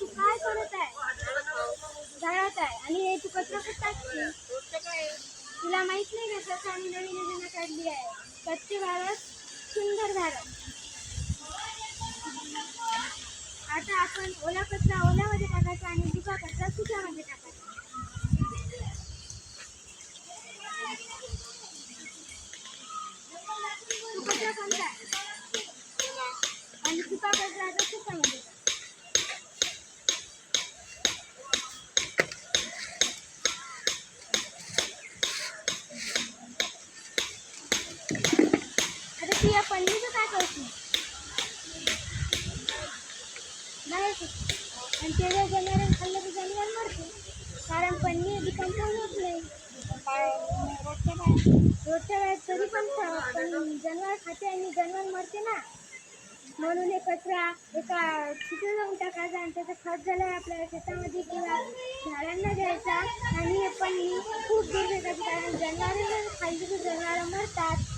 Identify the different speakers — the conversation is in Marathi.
Speaker 1: तू काय करत आहे? जाळत आहे. आणि हे तू कचरा कुठं टाकते तुला माहीत नाही का सरकारने नवीन योजना काढली आहे? स्वच्छ भारत सुंदर भारत. आता आपण ओला कचरा ओल्यामध्ये टाकायचा आणि सुका कचरा सुक्यामध्ये टाकायचा आणि सुका कचरा आता सुक्यामध्ये तू या पनीरचं काय करशील नाही आणि ते जर जनावरांनी खाल्लं तर जनावर मरते कारण पन्नी डिकम्पोज होत नाही. रोजच्या बाहेर रोजच्या बाहेर तरी पण पण जनावर खाते आणि जनावर मरते ना. म्हणून हे कचरा एका तिथे जाऊन टाकायचा आणि त्याचं खत झालं आपल्या शेतामध्ये किंवा झाडांना द्यायचा. आणि हे पनीर खूप दूर फेकायचं कारण जनावर खाल्ली तर जनावरं मरतात.